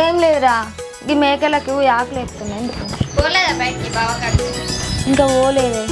ఏం లేదురా. ఈ మేకలకు ఆకలి ఎత్తున్నాయి ఎందుకు? ఇంకా పోలేదే.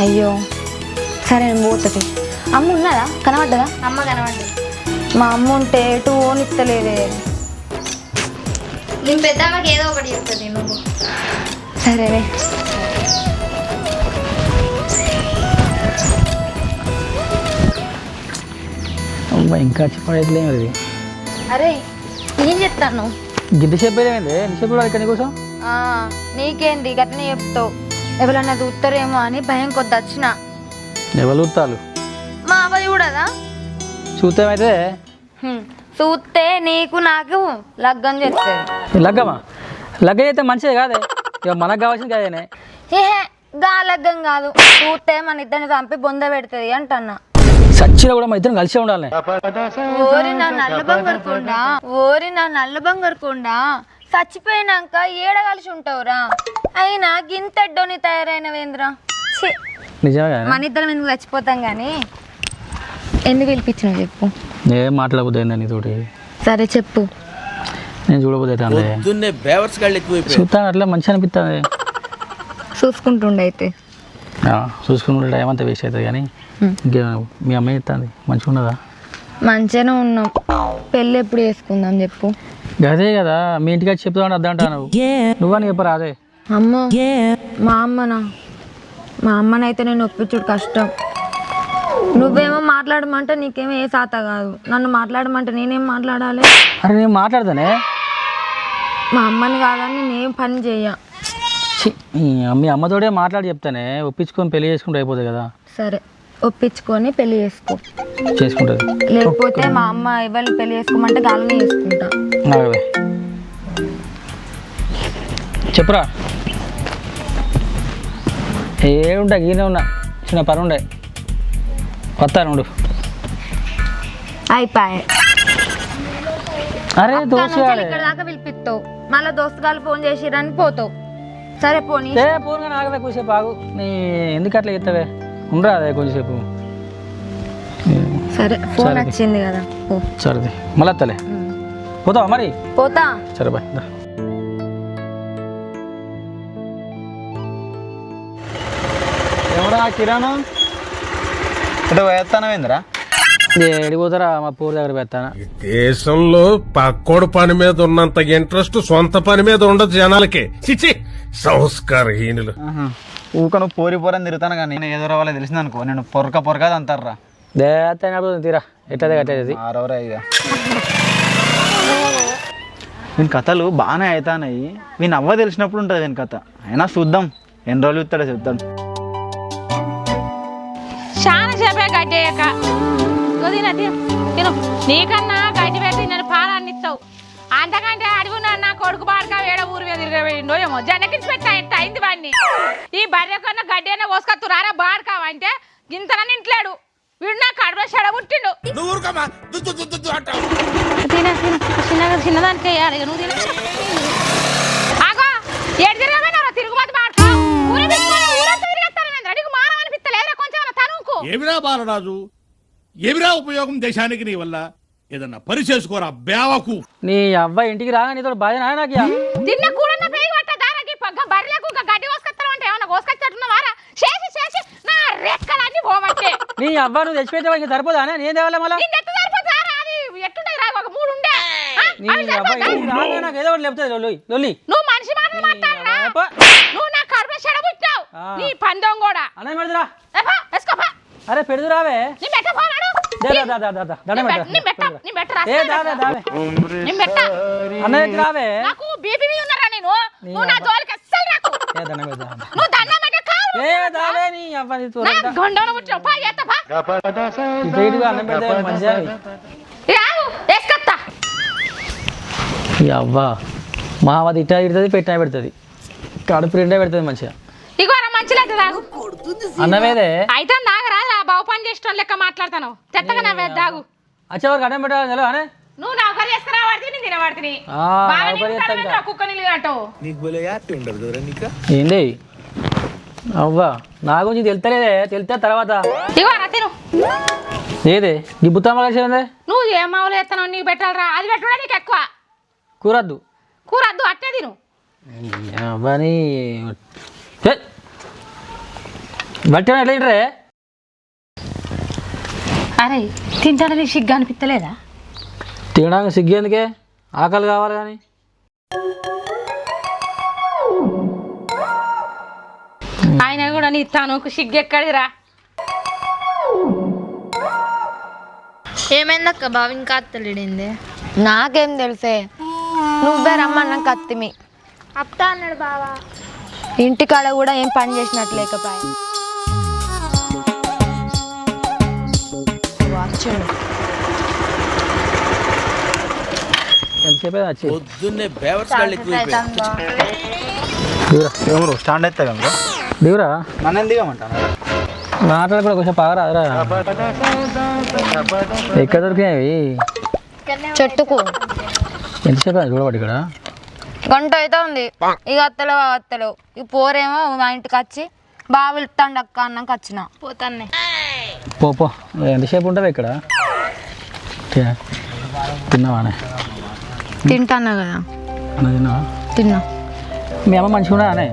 అయ్యో. సరే నేను పోతుంది అమ్మ ఉన్నదా? కనబడ్డదా? అమ్మ కనవండి మా అమ్మ ఉంటే ఎటు ఓనిస్తలేదే నేను పెద్దమ్మకి ఏదో ఒకటి చెప్తుంది నువ్వు. సరేనే. అమ్మా, ఇంకా చెప్పలేదు అది అరే ఏం చెప్తాను. గిద్ద చెప్పేదేంటి చెప్పి కూడా ఇక్కడ నీకోసం? నీకేంది? గట్లనే చెప్తావు. ఎవరన్నా చూస్తారేమో అని భయం కొద్ది వచ్చిన. ఎవరు చూస్తాలు మా అవ్వ చూడదా? చూస్తామైతే. చూస్తే నీకు నాకు లగ్గం చేస్తుంది లగ్గమా? లగ్గ అయితే మంచిదే కాదే? ఇక మనకు కావాల్సింది కాదేనే? ఏహే గా లగ్గం కాదు. చూస్తే మన ఇద్దరిని చంపి బొంద పెడుతుంది అంటన్నా. సచ్చినా కూడా మన ఇద్దరం కలిసే ఉండాలి. ఓరి నా నల్ల బంగారుకుండా ఓరి నా నల్ల చచ్చిపోయినాక ఏడ కలిసి ఉంటావురా? అయినా గింతెడ్డోని తయారైనవేంద్రా? నిజమే కానీ మన ఇద్దరం ఎందుకు చచ్చిపోతాం కానీ ఎందుకు పిలిపించినావు చెప్పు? ఏం మాట్లాడబోద్దు నీతోటి సరే చెప్పు. నేను ఎక్కువైపోయాయి. చూస్తాను అట్లా మంచి అనిపిస్తుంది చూసుకుంటుండే అయితే చూసుకుని టైం అంతా వేస్ట్ అవుతుంది కానీ ఇంకే మీ అమ్మాయి ఇస్తుంది మంచిగా ఉన్నదా? మంచిగానే ఉన్నాం. పెళ్ళి ఎప్పుడు చేసుకుందాం చెప్పు. అదే కదా మీ ఇంటికి వచ్చి చెప్తామని అర్థం అంటా నువ్వు. నువ్వని చెప్పరా అదే. అమ్మో. మా అమ్మనా? మా అమ్మనైతే నేను ఒప్పించుడు కష్టం. నువ్వేమో మాట్లాడమంటే నీకేమో ఏ సాత కాదు. నన్ను మాట్లాడమంటే నేనేం మాట్లాడాలి? అరే నేను మాట్లాడతానే? మా అమ్మని కాదని నేనేం పని చెయ్య మీ అమ్మతోడే మాట్లాడి చెప్తానే ఒప్పించుకొని పెళ్ళి చేసుకుంటే అయిపోతుంది కదా. సరే ఒప్పించుకొని పెళ్ళి చేసుకో. చేసుకుంటుంది. లేకపోతే మా అమ్మ ఎవరిని పెళ్ళి చేసుకోమంటే గాలని చేసుకుంటా. చెప్పురా. ఏడుంటా గీనే ఉన్నా. చిన్న పని ఉండే. వస్తాను ఉండు అయిపోయాయి అరే నుంచి ఇక్కడ దాకా పిలిపిస్తావు మళ్ళీ దోస్తుగాలు ఫోన్ చేసిరని పోతావు. సరే పోనీ. ఏ పూర్గా నాగవే కొంచెంసేపు ఆగు. నీ ఎందుకు అట్లా చెప్తావే ఉండరా అదే కొంచెంసేపు సరే ఫోన్ సరే. వచ్చింది కదా పో. సరేది మళ్ళీ వస్తలే పోతావా మరి? పోతా. సరే బాయ్ దా. ఎవడా కిరాణా? ఇటు వేస్తానవేంద్రా ఏడికి పోతారా? మా పూర్ దగ్గర పెడతానా దేశంలో పక్కోడు పని మీద ఉన్నంత ఇంట్రెస్ట్ సొంత పని మీద ఉండదు జనాలకి. చిచి సంస్కారహీనులు. ఊక నువ్వు పోరి పోరని తిరుగుతాను కానీ నేను ఏదో రావాలో తెలిసింది అనుకో నేను పొరక పొరక అంటారా? తీరా. ఎట్టది కట్టేది? ఆరవరా ఇక. వీని కథలు బాగానే అవుతాయి వీని అవ్వ తెలిసినప్పుడు ఉంటుంది వీని కథ. అయినా చూద్దాం. ఎన్ని రోజులు ఇస్తాడో చూద్దాం చాలా సేపే గడ్డేయక తిన. తిను. నీకన్నా గడ్డి పెట్టి నేను ఇస్తావు. అంతకంటే అడుగు నా కొడుకు బాడక వేడ ఊరు తిరగబడిండో ఏమో. జనకించి పెట్టా ఎట్ట అయింది వాడిని ఈ బర్రె కన్నా గడ్డి అయినా పోసుకొత్తు రారా బాడకావంటే గింతనని ఇంట్లేడు. వీడు నా కడుపు చెడ పుట్టిండు. చిన్నగా చిన్నదానికి వేయాలి నువ్వు తిన. ఆగో. ఏడు తిరగబోయినారా తిరుగుబాటు బాడక? ఊరి పెట్టుకొని ఊరంతా తిరిగేస్తాను నీకు మానం అనిపిస్తలేదురా కొంచెం తనుకు ఏమిరా బాలరాజు? ఏమిరా ఉపయోగం దేశానికి నీ వల్ల? ఏదన్నా పని చేసుకోరా బేవకు. నీ అబ్బాయి ఇంటికి రాగా నీతో బాధ నాకు. తిన్న కూడన్న పేగి పట్ట దారకి పగ్గ బర్రెలకు ఒక గడ్డి కోసుకొస్తాను అంటే ఏమన్నా కోసుకొచ్చేట్టున్నావారా చేసి చేసి నా రెక్కలన్నీ పోవట్టే నీ అబ్బా నువ్వు తెచ్చిపెట్టే ఇంకా సరిపోదా నేను తేవాలా మళ్ళా? నిన్ను ఎట్టు సరిపోతారా అది ఎట్టుండే రా ఒక మూడు ఉండే. ఆ, నీ అబ్బాయి రాగా నాకు ఏదో ఒకటి లేపుతుంది లొల్లి లొల్లి. నువ్వు మనిషి మాటలు మాట్లాడరా. నువ్వు నా ఆ. నీ పందం కూడా. పెడదురా అరే పెడుదు రావే నీ మెట్ట రావే నాకు. బీపీ ఉన్నారా నేను? నువ్వు నా జోలికి అస్సలు రాకు. ఏ దండం పెడతా నువ్వు దండం పెట్టే కాలు. ఏ దావే నీ అబ్బాయి నా గండోన పుట్టినావు పా ఎత్త పా ఇటుగా అన్నం పెడితే మంచిగా రావు వేసుకొత్తా. ఈ అవ్వా మావది ఇట్టా పెడుతుంది పెట్టినా పెడుతుంది. కడుపు రెండే పెడుతుంది మంచిగా. ఇగో రా మంచిలైతే దాగు అన్నమేదే అయితే బావు పని చేసిన లెక్క మాట్లాడతాను తెత్తగా నవ్వే దాగు. పెట్టాలి అనే? నువ్వు నా ఒకరు చేసుకురా వాడితే నేను చేస్తాం ఇంకా. కుక్క నీకు ఉండదు నీక? ఏంది? అవ్వా నా గురించి తెలుతలేదే తెలితే తర్వాత. ఇగో రా తిను. ఏదే? ఈ బుత్తమ్మ కలిసిందే నువ్వు ఏ మావులు ఎత్తనావు నీకు పెట్టాలరా. అది పెట్టుడే నీకు ఎక్కువ. కూరద్దు. కూర వద్దు అట్టే తిను. అవ్వని బట్టి ఎట్లా తింటరే? అరే తింటాడని సిగ్గు అనిపిస్తలేదా తినడానికి సిగ్గేందుకే ఆకలి కావాలి కానీ. ఆయన కూడా నీ తను సిగ్గు ఎక్కడిదిరా? ఏమైందక్క బావ ఇంకా అత్తలేడింది? నాకేం తెలుసే. నువ్వే రమ్మన్న కత్తిమి. అత్తా అన్నాడు బావా. ఇంటికాడ కూడా ఏం పని చేసినట్టు ఎంతసేపు వచ్చి పొద్దున్నే బేవర్స్ ఎవరు? స్టాండ్ అయితే కదా దిగురా? నన్ను మాట్లాడుకుని కొంచెం పగరాదురా ఎక్కడ దొరికినాయి చెట్టుకు. ఎంతసేపు చూడబడి ఇక్కడ? గంట అయితే ఉంది. ఇక అత్తలేవు ఆ అత్తలేవు. ఈ పోరేమో మా ఇంటికి వచ్చి బాగా వెళ్తాండి అక్క అన్నాక వచ్చిన. పోతాన్నే. పో పో. ఎంతసేపు ఉంటావు ఇక్కడ? తిన్నావానే? తింటానా కదా. అన్న తిన్నావా? తిన్నా. మీ అమ్మ మంచిగా అనే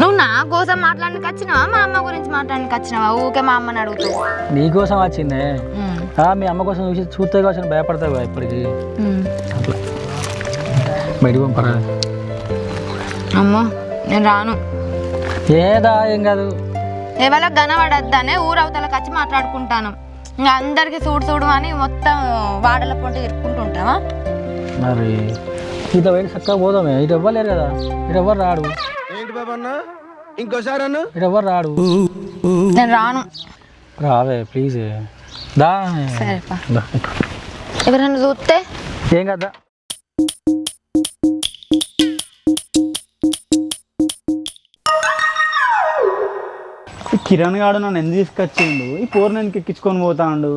నువ్వు నా కోసం మాట్లాడడానికి వచ్చినావా? మా అమ్మ గురించి మాట్లాడడానికి వచ్చినావా? ఊకే మా అమ్మని అడుగుతావు. నీకోసం వచ్చిందే? ఉమ్, ఆ, మీ అమ్మ కోసం చూసి చూస్తే కోసం భయపడతావు కదా ఇప్పటికి. బయటికి పంపరా? అమ్మో నేను రాను. ఏదా ఏం కాదు. ఎవరో గనపడద్దనే ఊరవతలకు వచ్చి మాట్లాడుకుంటాను. ఇంకా అందరికి చూడు చూడు అని మొత్తం వాడల పొంటి తిరుక్కుంటూ ఉంటావా మరి ఇట్లా పోయి చక్కగా పోదామే. ఇటు ఎవ్వరు లేరు కదా. ఇటు ఎవ్వరు రాడు. ఏంటి బాబా అన్న? ఇంకోసారి అన్న? ఇటు ఎవ్వరు రాడు. నేను రాను. రావే ప్లీజ్ దా. సరేపా. దా. ఎవరైనా చూస్తే? ఏం కదా? కిరణ్ గాడు నన్ను ఎందుకు తీసుకొచ్చిండు? ఈ పోరు నేను ఎక్కించుకొని పోతాడు.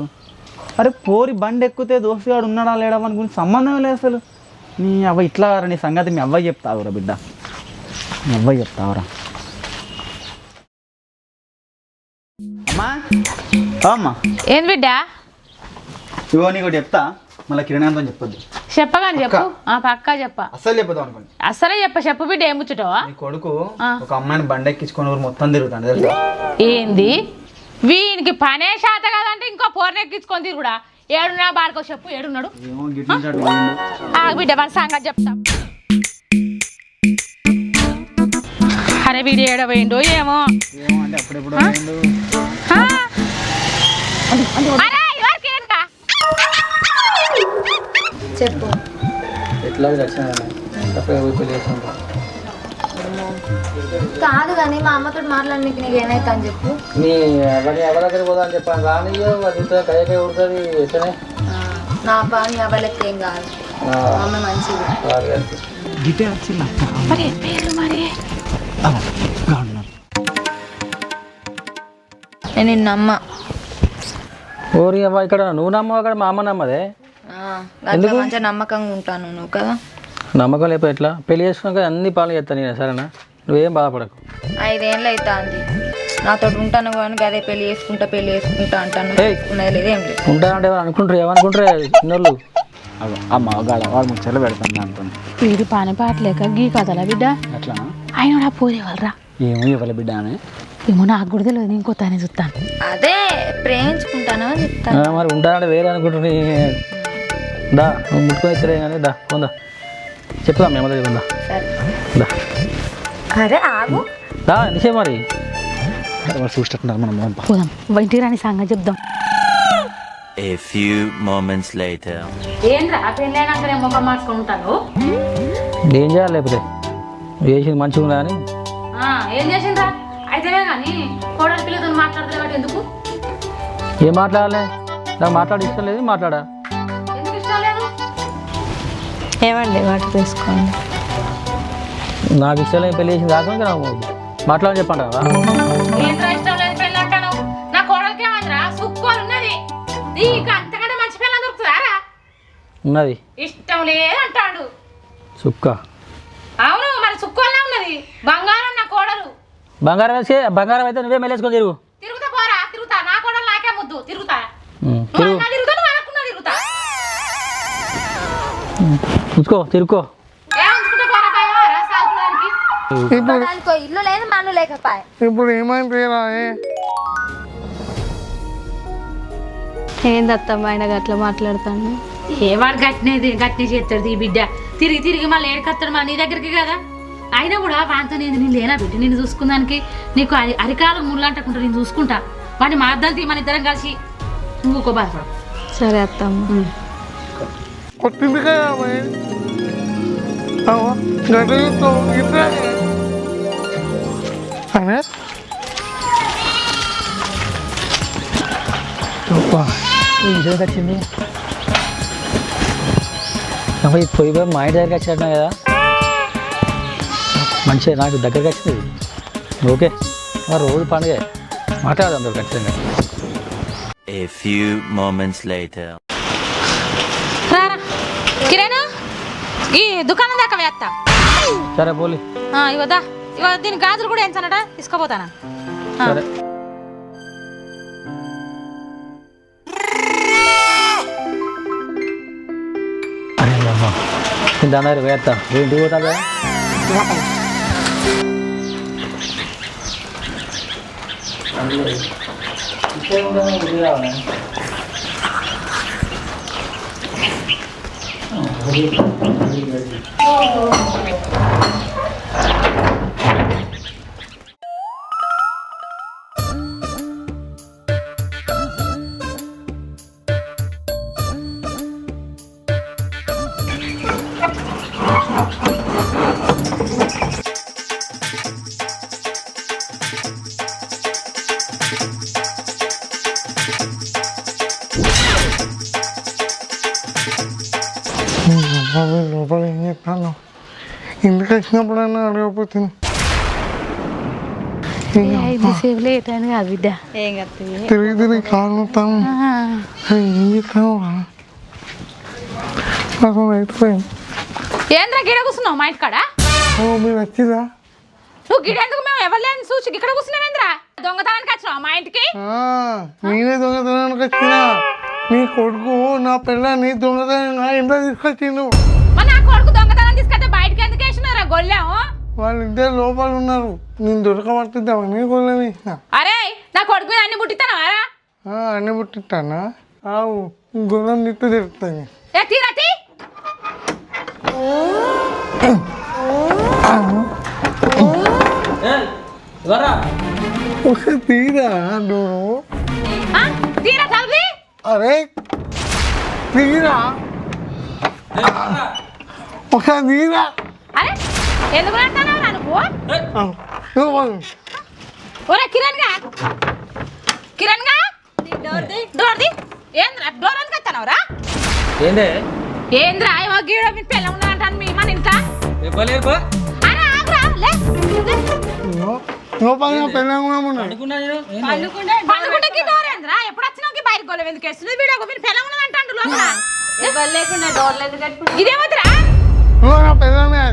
అరే పోరి బండి ఎక్కితే దోస్తుగాడు ఉన్నాడా లేడా అని గురించి సంబంధం లేదు అసలు. నీ అవ్వ ఇట్లా నీ సంగతి మీ అవ్వకి చెప్తావురా బిడ్డ. మీ అవ్వకి చెప్తావురా. అమ్మా అమ్మా? ఏంది బిడ్డ? ఇగో నీకు చెప్తా. మళ్ళీ కిరణ్ గారితో చెప్పొద్దు చెప్పగాని చెప్పు. ఆ పక్కా చెప్ప. అస్సలు చెప్పొద్దాం అనుకోండి అసలే చెప్ప. చెప్పు బిడ్డ ఏం ముచ్చుటావా? నీ కొడుకు. ఒక అమ్మాయిని బండి ఎక్కించుకొని ఊరు మొత్తం తిరుగుతాడు తెలుసా? ఏంది? వీనికి పనే శాత కదంటే ఇంకో పోరనెక్కించుకొని తిరుగుడా? ఏడున్నా బాడుకో చెప్పు ఏడున్నాడు. ఏమో పోయిండు. ఆ బిడ్డ మన సంగతి చెప్తా. అరే వీడు ఏడవేయండు ఏమో. ఏమో అంటే అప్పుడెప్పుడు పోయిండు. ఆ? అరే చెప్పు. ఎట్లా రక్షణ? తప్పగా కాదు కానీ మా అమ్మతో మాట్లాడడానికి నీకు ఏమైతే అని చెప్పు. నీ అవన్నీ ఎవరి దగ్గర పోదా అని చెప్పాను. కానీ అది కయ్యకాయ ఉడుతుంది ఎట్లనే? నా పని అవ్వలేక ఏం కాదు. అమ్మ మంచిది. గిటే వచ్చిందా? మరి ఏం పేర్లు మరి? నేను నిన్న అమ్మ ఓరి అవ్వ ఇక్కడ నువ్వు నమ్మవు? అక్కడ మా అమ్మ నమ్మదే? మంచిగా నమ్మకంగా ఉంటాను నువ్వు కదా. నమ్మకం లేకపోతే ఎట్లా? పెళ్ళి చేసుకున్నాక అన్ని పనులు చేస్తాను నేను సరేనా? నువ్వేం బాధపడకు. ఐదేళ్ళు అవుతుంది నాతో ఉంటాను కానీ అదే పెళ్ళి చేసుకుంటా పెళ్ళి చేసుకుంటా అంటాను. లేదు ఏం లేదు. ఉంటానంటే ఎవరు అనుకుంటారు? ఏమనుకుంటారు? చిన్నోళ్ళు అగో అమ్మ గాడ వాడు ముచ్చట్లు పెడతాను దాంతో వీడి పాని పాటలేక గీ కదలా బిడ్డ. అట్లా ఆయన నా పోరేవాళ్ళరా ఏమో ఇవ్వాలి బిడ్డ అని ఏమో నాకు కూడా తెలియదు ఇంకో తానే చూస్తాను. అదే ప్రేమించుకుంటాను అని చెప్తాను. మరి ఉంటానంటే వేరే అనుకుంటుంది దా. నువ్వు ముట్టుకొని కానీ దా కొందా చెప్తాం మేము చెప్పిందా సరే. దా. అరే ఆగు. దా ఎంతసేపు మరి? వాళ్ళు చూసేటట్టున్నారు మనం. పోదాం ఇంటికి రాని సంగతి చెప్దాం. A few moments later. ఏంద్రా పెళ్ళైనాక నేను ముఖం మార్చుకొని ఉంటాను ఏం చేయాలి లేకపోతే? నువ్వు చేసింది మంచిగా ఉందా అని? ఏం చేసిండ్రా? అయితేనే కానీ కోడలి పిల్లతో మాట్లాడతారు ఎందుకు? ఏం మాట్లాడాలి? నాకు మాట్లాడి ఇష్టం లేదు మాట్లాడా? ఏమండి వాటి తీసుకోండి నాకు ఇష్టం లేదు పెళ్ళి చేసింది కాకుండా ఇంకా నాకు మాట్లాడని చెప్పండి కదా. ఏంట్రా ఇష్టం పెళ్ళి అంటాను నా కోడలికి ఏమందిరా సుక్కోలు ఉన్నది. నీకు అంతకంటే మంచి పిల్ల దొరుకుతుందారా ఉన్నది. ఇష్టం లేదు అంటాడు సుక్క. అవును మరి సుక్కోలే ఉన్నది? బంగారం నా కోడలు. బంగారం వేసి బంగారం అయితే నువ్వే మెల్లేసుకొని తిరుగు. తిరుగుతా పోరా తిరుగుతా. నా కోడలు నాకే ముద్దు తిరుగుతా. తిరుగు. తిరుగుతా నువ్వు అనకుండా తిరుగుతా చూసుకో తిరుక్కో. అనుకో ఇల్లు లేదు మన్ను లేకపోయే. ఇప్పుడు ఏమైంది రాయే ఏందత్తమ్మ ఆయన అట్లా మాట్లాడతాను? ఏ వాడు గట్టినేది గట్టినే చేస్తాడు ఈ బిడ్డ. తిరిగి తిరిగి మళ్ళీ ఏడుకొస్తాడు మా నీ దగ్గరికి కదా. అయినా కూడా వాంతో నేను నేను లేనా బిడ్డ? నేను చూసుకుందానికి నీకు అరి అరికాలం ముళ్ళంటకుంటా నేను చూసుకుంటా. వాడిని మార్దాం తీ మన ఇద్దరం కలిసి నువ్వు బాధపడు. సరే అత్తమ్మ. కొట్టింది కదా గడ్డతో ఇట్లా అనే ఇంటికి వచ్చింది అమ్మ ఈ పొయ్యి పోయి మా ఇంటి దగ్గరికి వచ్చినట్టు కదా మంచిగా నాకు దగ్గరికి వచ్చింది ఓకే మా రోజు పండుగ మాట్లాడదాం అందరు ఖచ్చితంగా A few moments later. రారా కిరణ్ ఈ దుకాణం దాకా వేస్తా. సరే పోలి. ఇవదా ఇవ దీని గాజులు కూడా ఎంచనట తీసుకోపోతానా. సరే. అరే అమ్మ. వేస్తా. పోతా Thank you. వచ్చినప్పుడైనా అడగపోతుంది ఇంతసేపు లేట్ అని కాదు బిడ్డ. తిరిగి తిరిగి కాలు నొత్తాను ఏం చెప్తాను నాకు అయిపోయింది ఏంద్రా గిడ కూర్చున్నావు మా ఇంటికాడ? మీరు వచ్చిందా నువ్వు గిడెందుకు మేము ఎవరు చూసి ఇక్కడ కూర్చున్నావేంద్రా దొంగతనానికి వచ్చినావు మా ఇంటికి? ఆ, నేనే దొంగతనానికి వచ్చిన. నీ కొడుకు నా పిల్లని దొంగతనంగా ఇంట్లో తీసుకొచ్చిండు. గొల్లాము వాళ్ళిద్దరు లోపల ఉన్నారు. నేను దొరకబట్టిద్దామని గొల్లం వేసిన అరే నా కొడుకు మీద అన్ని ముట్టిస్తానవారా ఆ, అన్నీ పుట్టిస్తానా ఆవు గొల్లం నిప్పు తిరుగుతాను ఏ తీరతి ఒక తీరా నువ్వు తీరా తల్లి అరే తీరా. ఒక తీరా. అరే ఎందుకు అంటానా నువ్వు ఒరే కిరణ్గా కిరణ్గా డోర్ ది ఏంద్రా డోర్ ఎందుకు వస్తానవరా ఏందే? ఏంద్రా ఏమో గీడ మీ పిల్ల ఉన్నదంటాను మీ మన ఇంత అరే ఆగ్రా లే. లోపల డోర్ ఏంద్రా? ఎప్పుడు వచ్చినాకి బయటకు గోలే ఎందుకు వేస్తుంది వీడియో మీరు పిల్ల లోపల? ఎందుకు కట్టుకుంటా ఇదేమవుతురా నువ్వు నా పెళ్ళమే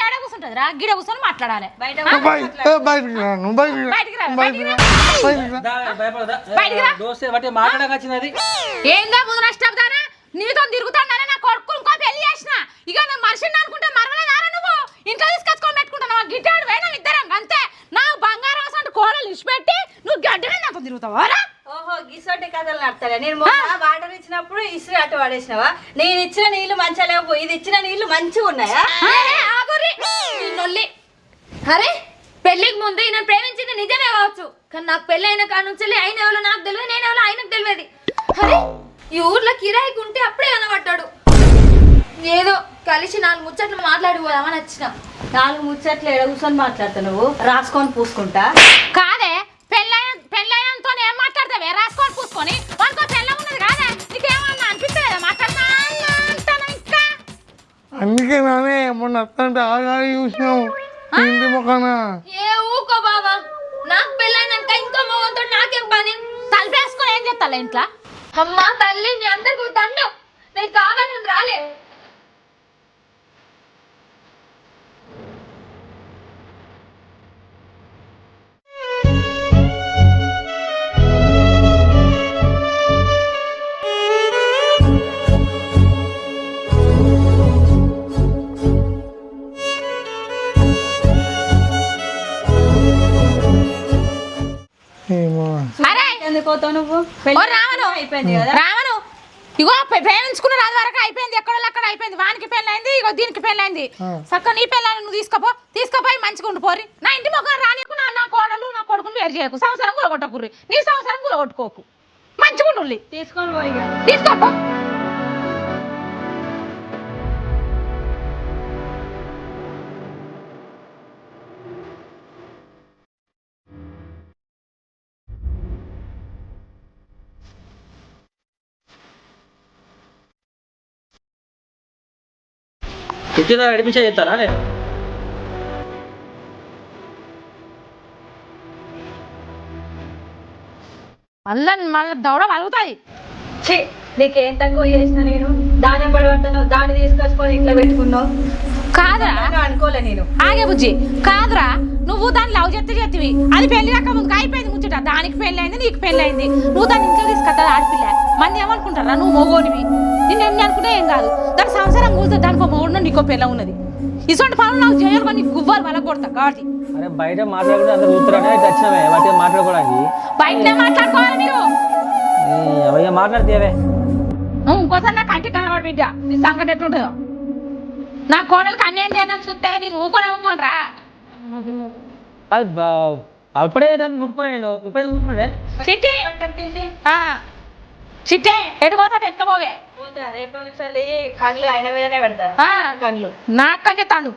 ఏడ కూర్చుంటదిరా గిడ కూర్చొని మాట్లాడాలి. ఏందా ముందు నష్టపోతానా నీతో తిరుగుతానని నా కొడుకు ఇంకో పెళ్ళి చేసిన. ఇక నేను మనిషిని అనుకుంటే మరవలేదారా నువ్వు? ఇంట్లో తీసుకొచ్చుకొని పెట్టుకుంటాను గిట్టాడు వేణం ఇద్దరం అంతే. నా బంగారం అసలు కోడలు ఇచ్చిపెట్టి నువ్వు గడ్డ మీద నాతో తిరుగుతావారా గిసోటి కథలు నడతారా నేను మొన్న వాటర్ ఇచ్చినప్పుడు ఇసురు అటు పడేసినావా నేను ఇచ్చిన నీళ్ళు మంచిగా లేవు ఇది ఇచ్చిన నీళ్ళు మంచిగా ఉన్నాయా? నొల్లి. అరే పెళ్ళికి ముందు ఈయన ప్రేమించింది నిజమే కావచ్చు. కానీ నాకు పెళ్ళి అయిన కాడ నుంచి ఆయన ఎవరో నాకు తెలియదు నేను ఎవరో ఆయనకు తెలియదు. అరే ఈ ఊర్లో కిరాయికి ఉంటే అప్పుడే కనబడ్డాడు. ఏదో కలిసి నాలుగు ముచ్చట్లు మాట్లాడిపోదామని వచ్చిన. నాలుగు ముచ్చట్లు ఎడ కూర్చొని మాట్లాడతా నువ్వు రాసుకొని పూసుకుంటా? కాదే మొన్న అత్తంటే ఆగాడి చూసినావు. ఇంటి మొక్కన ఏ ఊకో బాబా నాకు పెళ్ళైనాక ఇంకో మగంతో నాకేం పని? తలపేసుకొని ఏం చేస్తాలే ఇంట్లో? అమ్మా తల్లి నీ అందరికి దండం. నేను కావాలని రాలే. రావను రావను ఇగో ప్రే- ప్రేమించుకున్న రాదు వరకు అయిపోయింది. ఎక్కడో అక్కడ అయిపోయింది. వానికి పెళ్ళైంది ఇగో దీనికి పెళ్ళైంది. చక్క నీ పెళ్ళని నువ్వు తీసుకోపో. తీసుకోపోయి మంచిగా ఉండి పోరి నా ఇంటి మొక్క రానికు నా నా కోడలు నా కొడుకుని వేరు చేయకు. సంవత్సరం కూడా కొట్టకుర్రి నీ సంవత్సరం కూడా కొట్టుకోకు మంచిగా ఉండు. తీసుకొని పోయి. తీసుకోపో ఇట్లా అడ్మిషన్ చేస్తారా నేను మళ్ళా మళ్ళీ దౌడ వలుగుతాయి ఛీ, నీకేం తక్కువ చేసిన నేను? దాని పడబడుతున్నావు దాన్ని తీసుకొచ్చుకొని ఇంట్లో పెట్టుకున్నావు? కాదురా. అనుకోలే నేను. ఆగే బుజ్జి. కాదురా. నువ్వు దాన్ని లవ్ చేస్తే చేతివి. అది పెళ్ళి కాక ముందుకు అయిపోయింది ముచ్చట. దానికి పెళ్ళైంది నీకు పెళ్ళైంది. నువ్వు దాన్ని ఇంట్లో తీసుకొస్తా ఆడపిల్ల? మంది ఏమనుకుంటారా? నువ్వు మొగోనివి నేను ఎన్ని అనుకున్నా ఏం కాదు. దాని సంవత్సరం కూర్చో దానికి మొగుడు నీకో పిల్ల ఉన్నది. ఇటువంటి పనులు నాకు చేయరు కానీ గువ్వలు వల్ల కొడతా కాబట్టి అరే బయట మాట్లాడుకుంటే అందరు కూతురానే ఇట్లా వచ్చినావే వాటితో మాట్లాడుకోవడానికి. బయటనే మాట్లాడుకోవాలి మీరు? అవయ్య మాట్లాడితేవే? నువ్వు ఇంకోసారి నాకు కంటి కనబడి బిడ్డ నీ సంగతి ఎట్లుంటుందో. నా కోడలికి అన్యాయం చేయడానికి చూస్తే నేను ఊకొని అవ్వకుండా అది బా- అప్పుడే దాన్ని ఇప్పుడు ముట్టుకోలే చిట్టి చిట్టే పోతా, రేపు కళ్ళు నాకంటే తాను